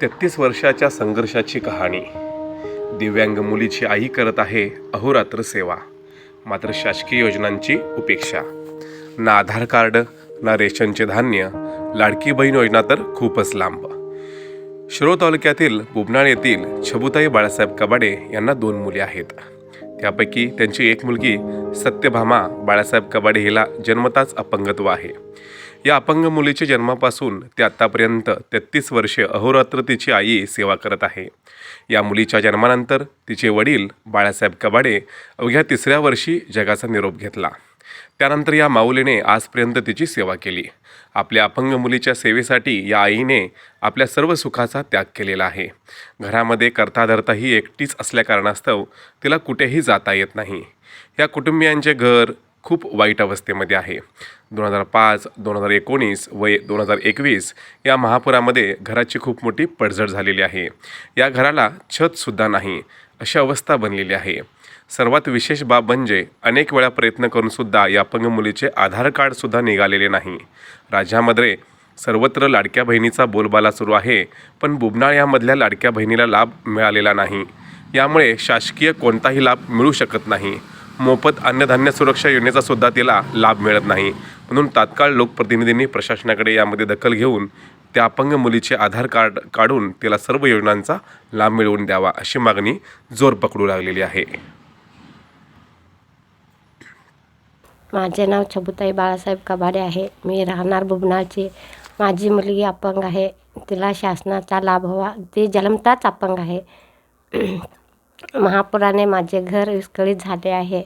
तेहतीस वर्षाच्या संघर्षाची कहाणी. दिव्यांग मुलीची आई करत आहे अहोरात्र सेवा. मात्र शासकीय योजनांची उपेक्षा. ना आधार कार्ड ना रेशनचे धान्य लाडकी बहीण योजना तर खूपच लांब. शिरो तालुक्यातील बुबनाळ येथील छबुताई बाळासाहेब कबाडे यांना दोन मुले आहेत. त्यापैकी त्यांची एक मुलगी सत्यभामा बाळासाहेब कबाडे हिला जन्मताच अपंगत्व आहे. या अपंग मुलीच्या जन्मापासून ते आत्तापर्यंत तेहतीस वर्षे अहोरात्र तिची आई सेवा करत आहे. या मुलीच्या जन्मानंतर तिचे वडील बाळासाहेब कबाडे अवघ्या तिसऱ्या वर्षी जगाचा निरोप घेतला. त्यानंतर या माऊलीने आजपर्यंत तिची सेवा केली. आपल्या अपंग मुलीच्या सेवेसाठी या आईने आपल्या सर्व सुखाचा त्याग केलेला आहे. घरामध्ये करता धरता ही एकटीच असल्या कारणास्तव तिला कुठेही जाता येत नाही. या कुटुंबियांचे घर खूप वाईट अवस्थेमध्ये आहे. दोन हजार पाच दोन हजार एकोणीस व दोन हजार एकवीस या महापुरामध्ये घराची खूप मोठी पडझड झालेली आहे. या घराला छतसुद्धा नाही अशी अवस्था बनलेली आहे. सर्वात विशेष बाब म्हणजे अनेक वेळा प्रयत्न करूनसुद्धा या अपंग मुलीचे आधार कार्डसुद्धा निघालेले नाही. राज्यामध्ये सर्वत्र लाडक्या बहिणीचा बोलबाला सुरू आहे पण बुबनाळ यामधल्या लाडक्या बहिणीला लाभ मिळालेला नाही. यामुळे शासकीय कोणताही लाभ मिळू शकत नाही. मोफत अन्नधान्य सुरक्षा योजनेचा सुद्धा तिला लाभ मिळत नाही. म्हणून तात्काळ लोकप्रतिनिधींनी प्रशासनाकडे यामध्ये दखल घेऊन त्या अपंग मुलीचे आधार कार्ड काढून तिला सर्व योजनांचा लाभ मिळवून द्यावा अशी मागणी जोर पकडू लागलेली आहे. माझे नाव छबुताई बाळासाहेब कबाडे आहे. मी राहणार बुबनाची माझी मुलगी अपंग आहे. तिला शासनाचा लाभ हवा. ती जन्मताच अपंग आहे. महापुराने माझे घर विस्कळीत झाले आहे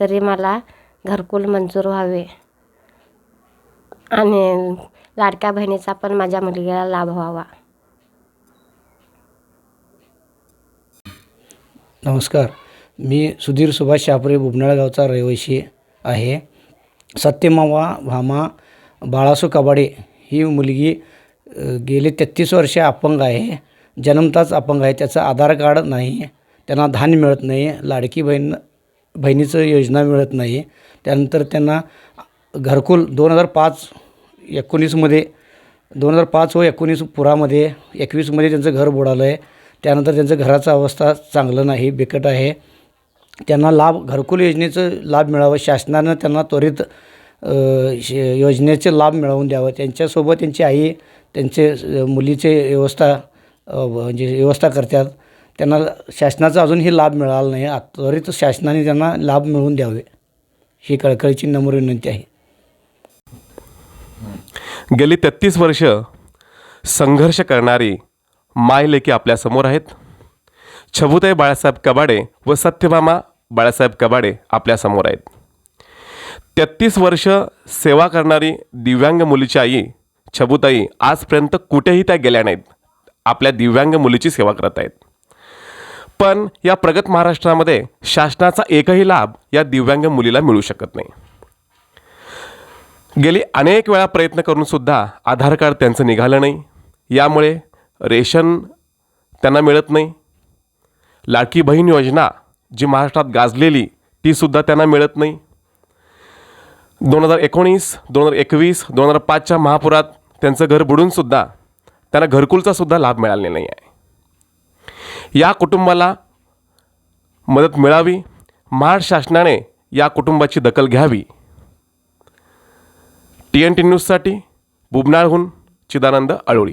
तरी मला घरकुल मंजूर व्हावे. आणि लाडक्या बहिणीचा पण माझ्या मुलगीला लाभ व्हावा. नमस्कार. मी सुधीर सुभाष शापरे बुबनाळ गावचा रहिवासी आहे. सत्यमावा भामा बाळासू कबाडे ही मुलगी गेले गेली तेहतीस वर्षे अपंग आहे. जन्मताच अपंग आहे. त्याचं आधार कार्ड नाही. त्यांना धान्य मिळत नाही लाडकी बहीण बहिणीचं योजना मिळत नाही. त्यानंतर त्यांना घरकुल दोन हजार पाच एकोणीसमध्ये दोन हजार पाच व एकोणीस पुरामध्ये एकवीसमध्ये त्यांचं घर बुडालं आहे त्यानंतर त्यांचं घराचं अवस्था चांगलं नाही बिकट आहे. त्यांना लाभ घरकुल योजनेचं लाभ मिळावं शासनानं त्यांना त्वरित योजनेचे लाभ मिळवून द्यावं. त्यांच्यासोबत त्यांची आई त्यांचे मुलीचे व्यवस्था म्हणजे व्यवस्था करतात. त्यांना शासनाचा अजूनही लाभ मिळाला नाही. त्वरित शासनाने त्यांना लाभ मिळवून द्यावे. ही कळकळीची नम्र विनंती आहे. गेली तेहतीस वर्ष संघर्ष करणारी मायलेकी आपल्यासमोर आहेत. छबुताई बाळासाहेब कबाडे व सत्यभामा बाळासाहेब कबाडे आपल्यासमोर आहेत. तेहतीस वर्ष सेवा करणारी दिव्यांग मुलीची आई छबुताई आजपर्यंत कुठेही त्या गेल्या नाहीत. आपल्या दिव्यांग मुलीची सेवा करत आहेत. पण या प्रगत महाराष्ट्रामध्ये शासनाचा एकही लाभ या दिव्यांग मुलीला मिळू शकत नाही. गेली अनेक वेळा प्रयत्न करूनसुद्धा आधार कार्ड त्यांचं निघालं नाही. यामुळे रेशन त्यांना मिळत नाही. लाडकी बहीण योजना जी महाराष्ट्रात गाजलेली तीसुद्धा त्यांना मिळत नाही. दोन हजार एकोणीस दोन हजार एकवीस दोन हजार पाचच्या महापुरात त्यांचं घर बुडूनसुद्धा त्यांना घरकुलचासुद्धा लाभ मिळालेला नाही आहे. या कुटुंबाला मदत मिळावी. महाराष्ट्र शासनाने या कुटुंबाची दखल घ्यावी. टी एन टी न्यूजसाठी बुबनाळहून चिदानंद अळोळी.